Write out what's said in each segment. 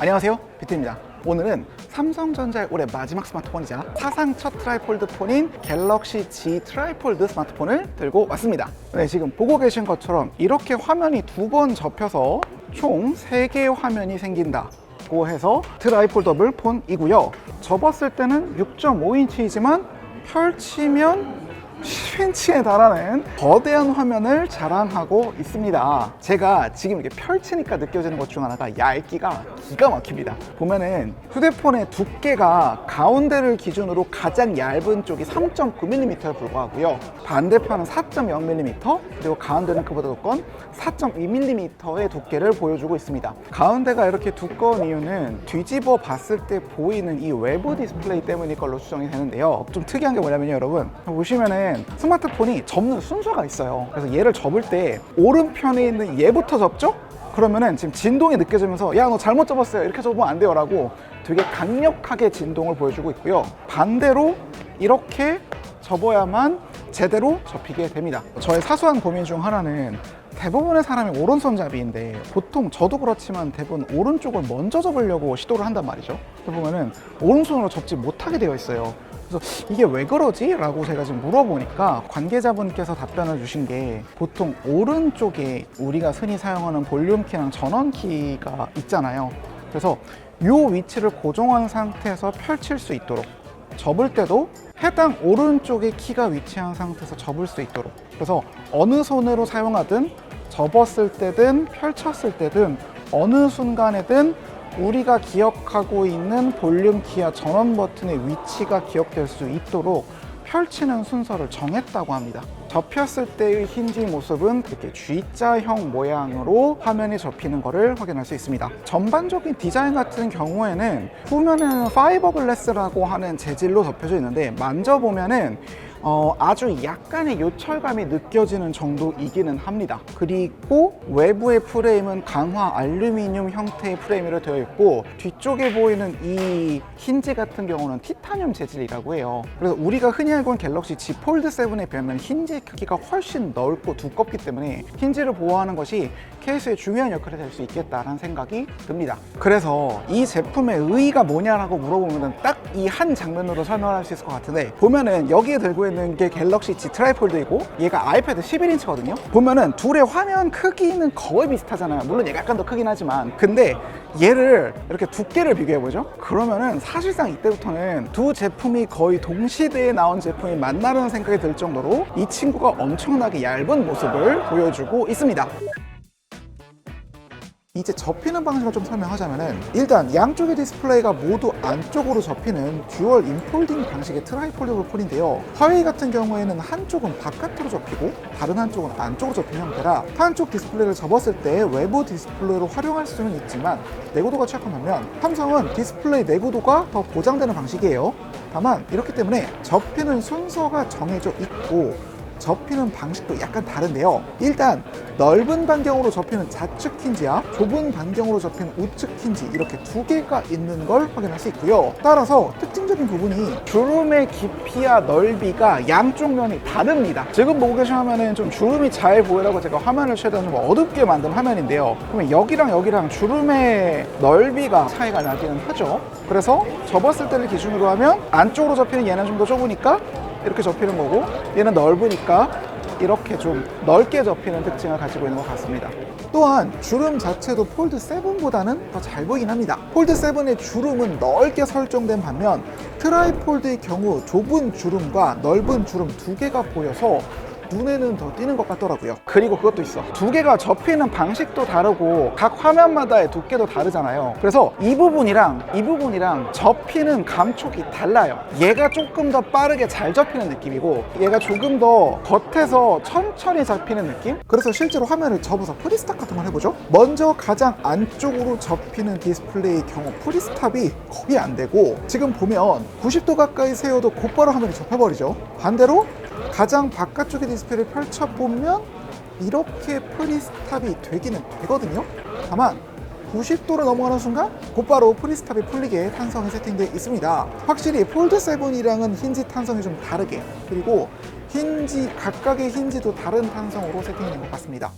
안녕하세요 비트입니다. 오늘은 삼성전자의 올해 마지막 스마트폰이자 사상 첫 트라이폴드 폰인 갤럭시 G 트라이폴드 스마트폰을 들고 왔습니다. 네, 지금 보고 계신 것처럼 이렇게 화면이 두 번 접혀서 총 3개의 화면이 생긴다 고 해서 트라이폴더블 폰이고요. 접었을 때는 6.5인치이지만 펼치면 10인치에 달하는 거대한 화면을 자랑하고 있습니다. 제가 지금 이렇게 펼치니까 느껴지는 것 중 하나가 얇기가 기가 막힙니다. 보면은 휴대폰의 두께가 가운데를 기준으로 가장 얇은 쪽이 3.9mm에 불과하고요. 반대편은 4.0mm 그리고 가운데는 그보다 두꺼운 4.2mm의 두께를 보여주고 있습니다. 가운데가 이렇게 두꺼운 이유는 뒤집어 봤을 때 보이는 이 외부 디스플레이 때문일 걸로 추정이 되는데요. 좀 특이한 게 뭐냐면요, 여러분. 보시면은 스마트폰이 접는 순서가 있어요. 그래서 얘를 접을 때 오른편에 있는 얘부터 접죠? 그러면은 지금 진동이 느껴지면서 야 너 잘못 접었어요. 이렇게 접으면 안 돼요 라고 되게 강력하게 진동을 보여주고 있고요. 반대로 이렇게 접어야만 제대로 접히게 됩니다. 저의 사소한 고민 중 하나는 대부분의 사람이 오른손잡이인데 보통 저도 그렇지만 대부분 오른쪽을 먼저 접으려고 시도를 한단 말이죠. 보면은 오른손으로 접지 못하게 되어 있어요 그래서 이게 왜 그러지? 라고 제가 지금 물어보니까 관계자분께서 답변을 주신 게 보통 오른쪽에 우리가 흔히 사용하는 볼륨키랑 전원키가 있잖아요. 그래서 이 위치를 고정한 상태에서 펼칠 수 있도록 접을 때도 해당 오른쪽에 키가 위치한 상태에서 접을 수 있도록 그래서 어느 손으로 사용하든 접었을 때든 펼쳤을 때든 어느 순간에든 우리가 기억하고 있는 볼륨 키와 전원 버튼의 위치가 기억될 수 있도록 펼치는 순서를 정했다고 합니다. 접혔을 때의 힌지 모습은 이렇게 G자형 모양으로 화면이 접히는 것을 확인할 수 있습니다. 전반적인 디자인 같은 경우에는 후면에는 파이버글래스라고 하는 재질로 접혀져 있는데 만져보면은 어, 아주 약간의 요철감이 느껴지는 정도이기는 합니다. 그리고 외부의 프레임은 강화 알루미늄 형태의 프레임으로 되어 있고 뒤쪽에 보이는 이 힌지 같은 경우는 티타늄 재질이라고 해요. 그래서 우리가 흔히 알고 있는 갤럭시 Z 폴드 7에 비하면 힌지 크기가 훨씬 넓고 두껍기 때문에 힌지를 보호하는 것이 케이스의 중요한 역할이 될 수 있겠다라는 생각이 듭니다. 그래서 이 제품의 의의가 뭐냐라고 물어보면 딱 이 한 장면으로 설명을 할 수 있을 것 같은데 보면은 여기에 들고 있는 게 갤럭시 Z 트라이폴드이고 얘가 아이패드 11인치거든요. 보면은 둘의 화면 크기는 거의 비슷하잖아요. 물론 얘가 약간 더 크긴 하지만 근데 얘를 이렇게 두께를 비교해보죠. 그러면은 사실상 이때부터는 두 제품이 거의 동시대에 나온 제품이 맞나라는 생각이 들 정도로 이 친구가 엄청나게 얇은 모습을 보여주고 있습니다. 이제 접히는 방식을 좀 설명하자면은 일단 양쪽의 디스플레이가 모두 안쪽으로 접히는 듀얼 인폴딩 방식의 트라이폴드 폰인데요. 화웨이 같은 경우에는 한쪽은 바깥으로 접히고 다른 한쪽은 안쪽으로 접힌 형태라 한쪽 디스플레이를 접었을 때 외부 디스플레이로 활용할 수는 있지만 내구도가 취약한 반면 삼성은 디스플레이 내구도가 더 보장되는 방식이에요. 다만 이렇기 때문에 접히는 순서가 정해져 있고 접히는 방식도 약간 다른데요. 일단 넓은 반경으로 접히는 좌측 힌지와 좁은 반경으로 접히는 우측 힌지 이렇게 두 개가 있는 걸 확인할 수 있고요. 따라서 특징적인 부분이 주름의 깊이와 넓이가 양쪽 면이 다릅니다. 지금 보고 계신 화면은 좀 주름이 잘 보이라고 제가 화면을 최대한 좀 어둡게 만든 화면인데요. 그러면 여기랑 여기랑 주름의 넓이가 차이가 나기는 하죠. 그래서 접었을 때를 기준으로 하면 안쪽으로 접히는 얘는 좀 더 좁으니까 이렇게 접히는 거고 얘는 넓으니까 이렇게 좀 넓게 접히는 특징을 가지고 있는 것 같습니다. 또한 주름 자체도 폴드 7보다는 더 잘 보이긴 합니다. 폴드 7의 주름은 넓게 설정된 반면 트라이폴드의 경우 좁은 주름과 넓은 주름 두 개가 보여서 눈에는 더 띄는 것 같더라고요. 그리고 그것도 있어. 두 개가 접히는 방식도 다르고 각 화면마다의 두께도 다르잖아요. 그래서 이 부분이랑 이 부분이랑 접히는 감촉이 달라요. 얘가 조금 더 빠르게 잘 접히는 느낌이고 얘가 조금 더 겉에서 천천히 잡히는 느낌? 그래서 실제로 화면을 접어서 같은 걸 해보죠. 먼저 가장 안쪽으로 접히는 디스플레이의 경우 프리스탑이 거의 안 되고 지금 보면 90도 가까이 세워도 곧바로 화면이 접혀버리죠. 반대로 가장 바깥쪽의 디스플레이를 펼쳐보면 이렇게 프리스탑이 되기는 되거든요. 다만 90도를 넘어가는 순간 곧바로 프리스탑이 풀리게 탄성이 세팅되어 있습니다. 확실히 폴드 7이랑은 힌지 탄성이 좀 다르게 그리고 힌지 각각의 힌지도 다른 탄성으로 세팅된 것 같습니다.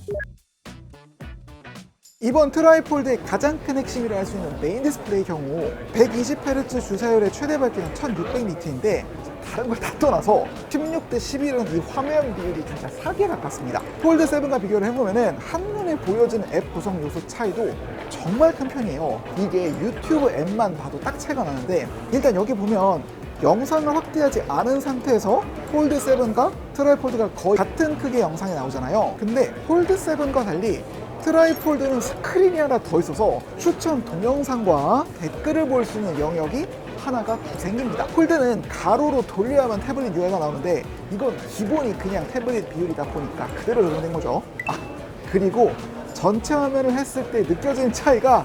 이번 트라이폴드의 가장 큰 핵심이라 할 수 있는 메인 디스플레이 경우 120Hz 주사율의 최대 밝기는 1600니트인데 다른 걸 다 떠나서 16대 11은 이 화면 비율이 진짜 사기에 가깝습니다. 폴드 7과 비교를 해보면은 한눈에 보여지는 앱 구성 요소 차이도 정말 큰 편이에요. 이게 유튜브 앱만 봐도 딱 차이가 나는데 일단 여기 보면 영상을 확대하지 않은 상태에서 폴드 7과 트라이폴드가 거의 같은 크기의 영상이 나오잖아요. 근데 폴드 7과 달리 트라이폴드는 스크린이 하나 더 있어서 추천 동영상과 댓글을 볼 수 있는 영역이 하나가 더 생깁니다. 폴드는 가로로 돌려야만 태블릿 UI가 나오는데 이건 기본이 그냥 태블릿 비율이다 보니까 그대로 적용된 거죠. 아, 그리고 전체 화면을 했을 때 느껴지는 차이가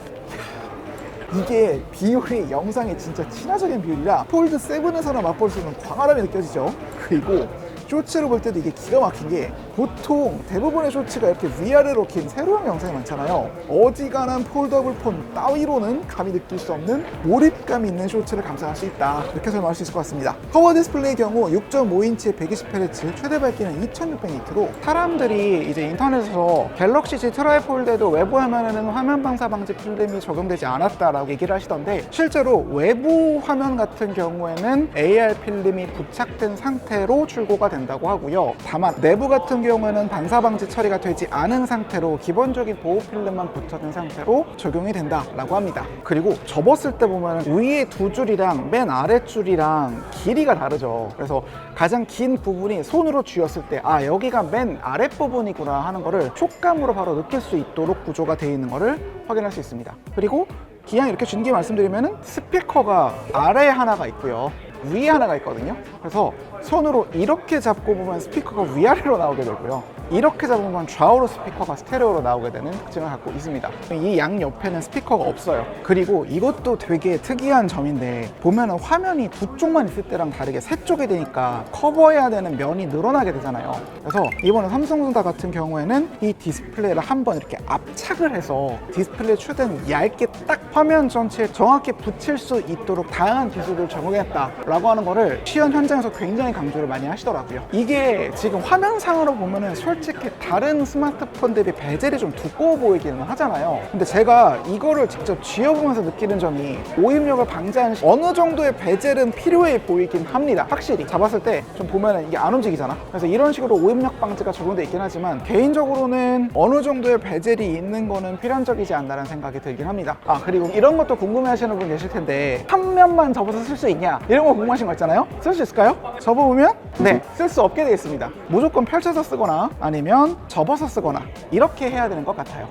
이게 비율이 영상에 진짜 친화적인 비율이라 폴드 7에서나 맛볼 수 있는 광활함이 느껴지죠. 그리고 쇼츠로 볼 때도 이게 기가 막힌 게 보통 대부분의 쇼츠가 이렇게 위아래로 긴 세로형 영상이 많잖아요. 어지간한 폴더블 폰 따위로는 감히 느낄 수 없는 몰입감 있는 쇼츠를 감상할 수 있다. 이렇게 설명할 수 있을 것 같습니다. 커버 디스플레이의 경우 6.5인치의 120Hz 최대 밝기는 2600니트로 사람들이 이제 인터넷에서 갤럭시 G 트라이 폴드에도 외부 화면에는 화면 방사 방지 필름이 적용되지 않았다라고 얘기를 하시던데 실제로 외부 화면 같은 경우에는 AR 필름이 부착된 상태로 출고가 된다 고 하고요. 다만 내부 같은 경우에는 반사 방지 처리가 되지 않은 상태로 기본적인 보호 필름만 붙여진 상태로 적용이 된다라고 합니다. 그리고 접었을 때 보면 위에 두 줄이랑 맨 아래 줄이랑 길이가 다르죠. 그래서 가장 긴 부분이 손으로 쥐었을 때 아 여기가 맨 아랫 부분이구나 하는 거를 촉감으로 바로 느낄 수 있도록 구조가 되어 있는 거를 확인할 수 있습니다. 그리고 기왕 이렇게 준 김에 말씀드리면은 스피커가 아래에 하나가 있고요. 위에 하나가 있거든요. 그래서 손으로 이렇게 잡고 보면 스피커가 위아래로 나오게 되고요. 이렇게 잡으면 좌우로 스피커가 스테레오로 나오게 되는 특징을 갖고 있습니다. 이 양 옆에는 스피커가 없어요. 그리고 이것도 되게 특이한 점인데 보면은 화면이 두 쪽만 있을 때랑 다르게 세 쪽이 되니까 커버해야 되는 면이 늘어나게 되잖아요. 그래서 이번에 삼성전자 같은 경우에는 이 디스플레이를 한번 이렇게 압착을 해서 디스플레이 최대한 얇게 딱 화면 전체에 정확히 붙일 수 있도록 다양한 기술을 적용했다라고 하는 거를 시연 현장에서 굉장히 강조를 많이 하시더라고요. 이게 지금 화면상으로 보면은 솔 직히 다른 스마트폰 대비 베젤이 좀 두꺼워 보이기는 하잖아요. 근데 제가 이거를 직접 쥐어보면서 느끼는 점이 오입력을 방지하는 시- 어느 정도의 베젤은 필요해 보이긴 합니다. 확실히 잡았을 때 좀 보면은 이게 안 움직이잖아. 그래서 이런 식으로 오입력 방지가 적용돼 있긴 하지만 개인적으로는 어느 정도의 베젤이 있는 거는 필연적이지 않나라는 생각이 들긴 합니다. 아 그리고 이런 것도 궁금해 하시는 분 계실 텐데 한 면만 접어서 쓸 수 있냐 이런 거 궁금하신 거 있잖아요. 쓸 수 있을까요? 접어보면 네, 쓸 수 없게 되어 있습니다. 무조건 펼쳐서 쓰거나 아니 면 접어서 쓰거나 이렇게 해야 되는 것 같아요.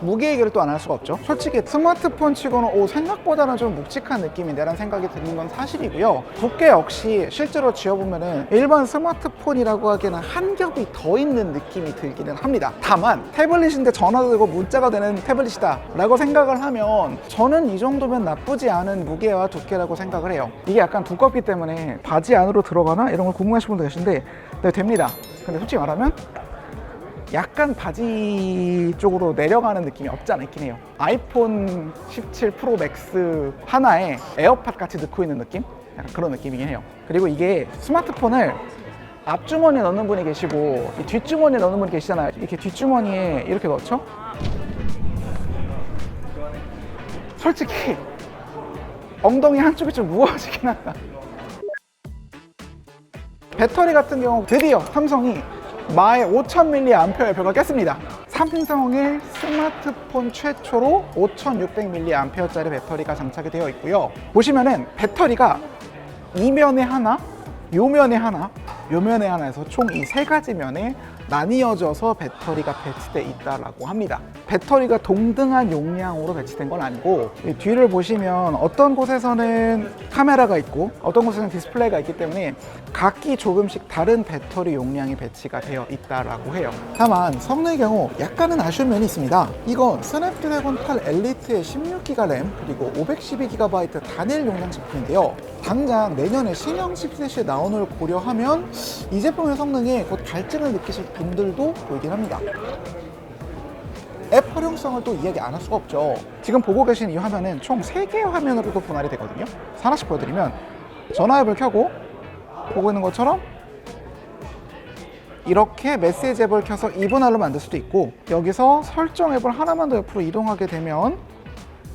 무게 얘기를 또 안 할 수가 없죠. 솔직히 스마트폰 치고는 오, 생각보다는 좀 묵직한 느낌인데 라는 생각이 드는 건 사실이고요. 두께 역시 실제로 쥐어보면 은 일반 스마트폰이라고 하기에는 한 겹이 더 있는 느낌이 들기는 합니다. 다만 태블릿인데 전화도 되고 문자가 되는 태블릿이다 라고 생각을 하면 저는 이 정도면 나쁘지 않은 무게와 두께라고 생각을 해요. 이게 약간 두껍기 때문에 바지 안으로 들어가나 이런 걸 궁금하신 분도 계신데 네, 됩니다. 근데 솔직히 말하면 약간 바지 쪽으로 내려가는 느낌이 없지 않아 있긴 해요. 아이폰 17 프로 맥스 하나에 에어팟 같이 넣고 있는 느낌? 약간 그런 느낌이긴 해요. 그리고 이게 스마트폰을 앞주머니에 넣는 분이 계시고 이 뒷주머니에 넣는 분이 계시잖아요. 이렇게 뒷주머니에 이렇게 넣죠? 솔직히 엉덩이 한쪽이 좀 무거워지긴 한다. 배터리 같은 경우 드디어 삼성이 마의 5000mAh의 벽을 깼습니다. 삼성의 스마트폰 최초로 5600mAh짜리 배터리가 장착이 되어 있고요. 보시면은 배터리가 이면에 하나, 요면에 하나, 요면에 하나에서 총 이 세 가지 면에 나뉘어져서 배터리가 배치돼 있다라고 합니다. 배터리가 동등한 용량으로 배치된 건 아니고 이 뒤를 보시면 어떤 곳에서는 카메라가 있고 어떤 곳에서는 디스플레이가 있기 때문에 각기 조금씩 다른 배터리 용량이 배치가 되어 있다라고 해요. 다만 성능의 경우 약간은 아쉬운 면이 있습니다. 이건 스냅드래곤 8 엘리트의 16기가 램 그리고 512GB 단일 용량 제품인데요. 당장 내년에 신형 칩셋이 나오는 걸 고려하면 이 제품의 성능에 곧 갈증을 느끼실 분들도 보이긴 합니다. 앱 활용성을 또 이야기 안 할 수가 없죠. 지금 보고 계신 이 화면은 총 3개의 화면으로도 분할이 되거든요. 하나씩 보여드리면 전화 앱을 켜고 보고 있는 것처럼 이렇게 메시지 앱을 켜서 2분할로 만들 수도 있고 여기서 설정 앱을 하나만 더 옆으로 이동하게 되면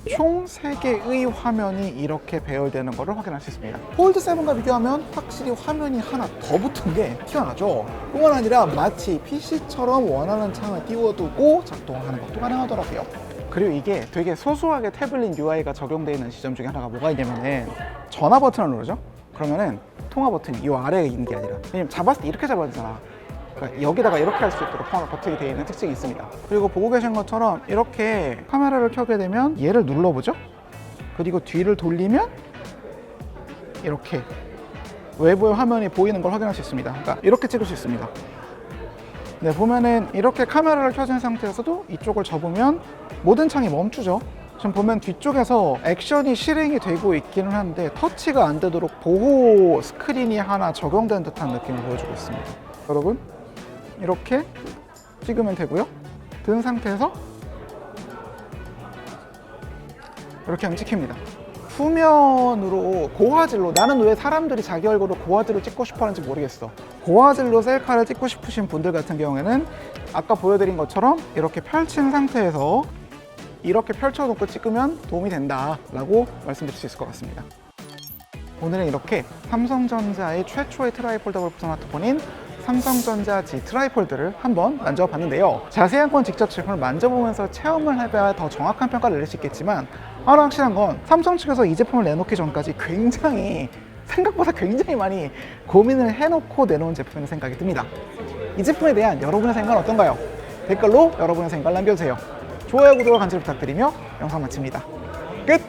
총 3개의 화면이 이렇게 배열되는 것을 확인할 수 있습니다. 폴드 7과 비교하면 확실히 화면이 하나 더 붙은 게 튀어나죠. 뿐만 아니라 마치 PC처럼 원하는 창을 띄워두고 작동하는 것도 가능하더라고요. 그리고 이게 되게 소소하게 태블릿 UI가 적용되어 있는 지점 중에 하나가 뭐가 있냐면은 전화 버튼을 누르죠. 그러면은 통화 버튼이 이 아래에 있는 게 아니라 왜냐면 잡았을 때 이렇게 잡아야 되잖아. 그러니까 여기다가 이렇게 할 수 있도록 통화 버튼이 되어 있는 특징이 있습니다. 그리고 보고 계신 것처럼 이렇게 카메라를 켜게 되면 얘를 눌러보죠. 그리고 뒤를 돌리면 이렇게 외부의 화면이 보이는 걸 확인할 수 있습니다. 그러니까 이렇게 찍을 수 있습니다. 네, 보면은 이렇게 카메라를 켜진 상태에서도 이쪽을 접으면 모든 창이 멈추죠. 지금 보면 뒤쪽에서 액션이 실행이 되고 있기는 한데 터치가 안 되도록 보호 스크린이 하나 적용된 듯한 느낌을 보여주고 있습니다. 여러분, 이렇게 찍으면 되고요. 든 상태에서 이렇게 하면 찍힙니다. 후면으로 고화질로 나는 왜 사람들이 자기 얼굴을 고화질로 찍고 싶어 하는지 모르겠어. 고화질로 셀카를 찍고 싶으신 분들 같은 경우에는 아까 보여드린 것처럼 이렇게 펼친 상태에서 이렇게 펼쳐놓고 찍으면 도움이 된다 라고 말씀드릴 수 있을 것 같습니다. 오늘은 이렇게 삼성전자의 최초의 트라이폴더블 스마트폰인 삼성전자 G 트라이폴드를 한번 만져봤는데요. 자세한 건 직접 제품을 만져보면서 체험을 해봐야 더 정확한 평가를 내릴 수 있겠지만 하나 확실한 건 삼성 측에서 이 제품을 내놓기 전까지 굉장히 생각보다 굉장히 많이 고민을 해놓고 내놓은 제품이라는 생각이 듭니다. 이 제품에 대한 여러분의 생각은 어떤가요? 댓글로 여러분의 생각을 남겨주세요. 좋아요, 구독과 간절 부탁드리며 영상 마칩니다. 끝!